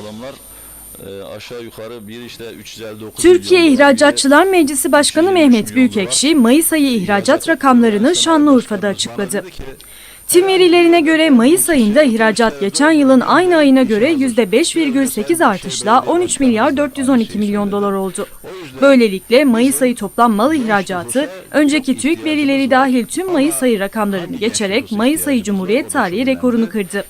alımlar e, aşağı yukarı bir işte 359 Türkiye İhracatçılar Meclisi Başkanı 323 Mehmet Büyükekşi, Mayıs ayı ihracat rakamlarını Şanlıurfa'da açıkladı. TİM verilerine göre Mayıs ayında ihracat geçen yılın aynı ayına göre %5,8 artışla 13 milyar 412 milyon dolar oldu. Böylelikle Mayıs ayı toplam mal ihracatı önceki TÜİK verileri dahil tüm Mayıs ayı rakamlarını geçerek Mayıs ayı Cumhuriyet tarihi rekorunu kırdı.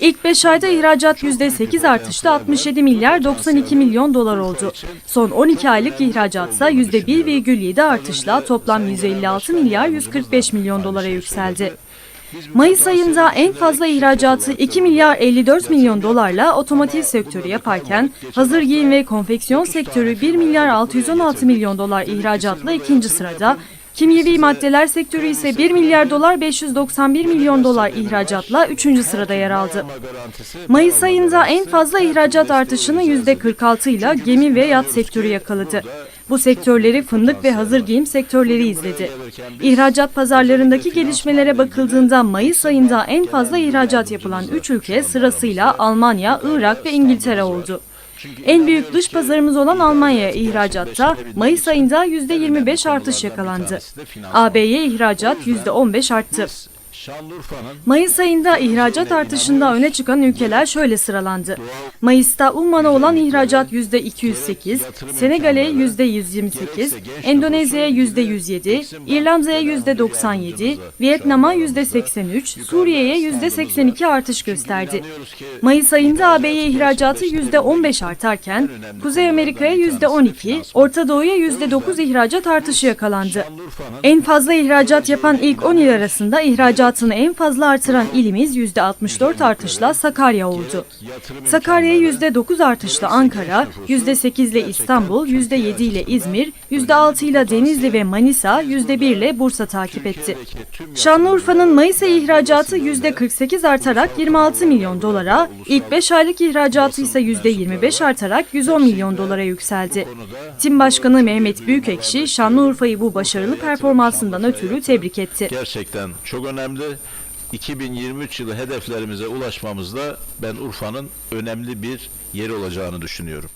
İlk 5 ayda ihracat %8 artışla 67 milyar 92 milyon dolar oldu. Son 12 aylık ihracatsa %1,7 artışla toplam 156 milyar 145 milyon dolara yükseldi. Mayıs ayında en fazla ihracatı 2 milyar 54 milyon dolarla otomotiv sektörü yaparken hazır giyim ve konfeksiyon sektörü 1 milyar 616 milyon dolar ihracatla ikinci sırada, Kimyevi maddeler sektörü ise 1 milyar dolar 591 milyon dolar ihracatla 3. sırada yer aldı. Mayıs ayında en fazla ihracat artışını %46 ile gemi ve yat sektörü yakaladı. Bu sektörleri fındık ve hazır giyim sektörleri izledi. İhracat pazarlarındaki gelişmelere bakıldığında Mayıs ayında en fazla ihracat yapılan 3 ülke sırasıyla Almanya, Irak ve İngiltere oldu. En büyük dış pazarımız olan Almanya'ya ihracatta Mayıs ayında %25 artış yakalandı. AB'ye ihracat %15 arttı. Mayıs ayında ihracat artışında öne çıkan ülkeler şöyle sıralandı. Mayıs'ta Umman'a olan ihracat %208, Senegal'e %128, Endonezya'ya %107, İrlanda'ya %97, Vietnam'a %83, Suriye'ye %82 artış gösterdi. Mayıs ayında AB'ye ihracatı %15 artarken, Kuzey Amerika'ya %12, Orta Doğu'ya %9 ihracat artışı yakalandı. En fazla ihracat yapan ilk 10 il arasında ihracatını en fazla artıran ilimiz %64 artışla Sakarya oldu. Sakarya %9 artışla Ankara, %8 ile İstanbul, %7 ile İzmir, %6 ile Denizli ve Manisa, %1 ile Bursa takip etti. Şanlıurfa'nın Mayıs ayı ihracatı %48 artarak 26 milyon dolara, ilk 5 aylık ihracatı ise %25 artarak 110 milyon dolara yükseldi. Tim Başkanı Mehmet Büyükekşi, Şanlıurfa'yı bu başarılı performansından ötürü tebrik etti. gerçekten çok önemli. 2023 yılı hedeflerimize ulaşmamızda ben Urfa'nın önemli bir yeri olacağını düşünüyorum.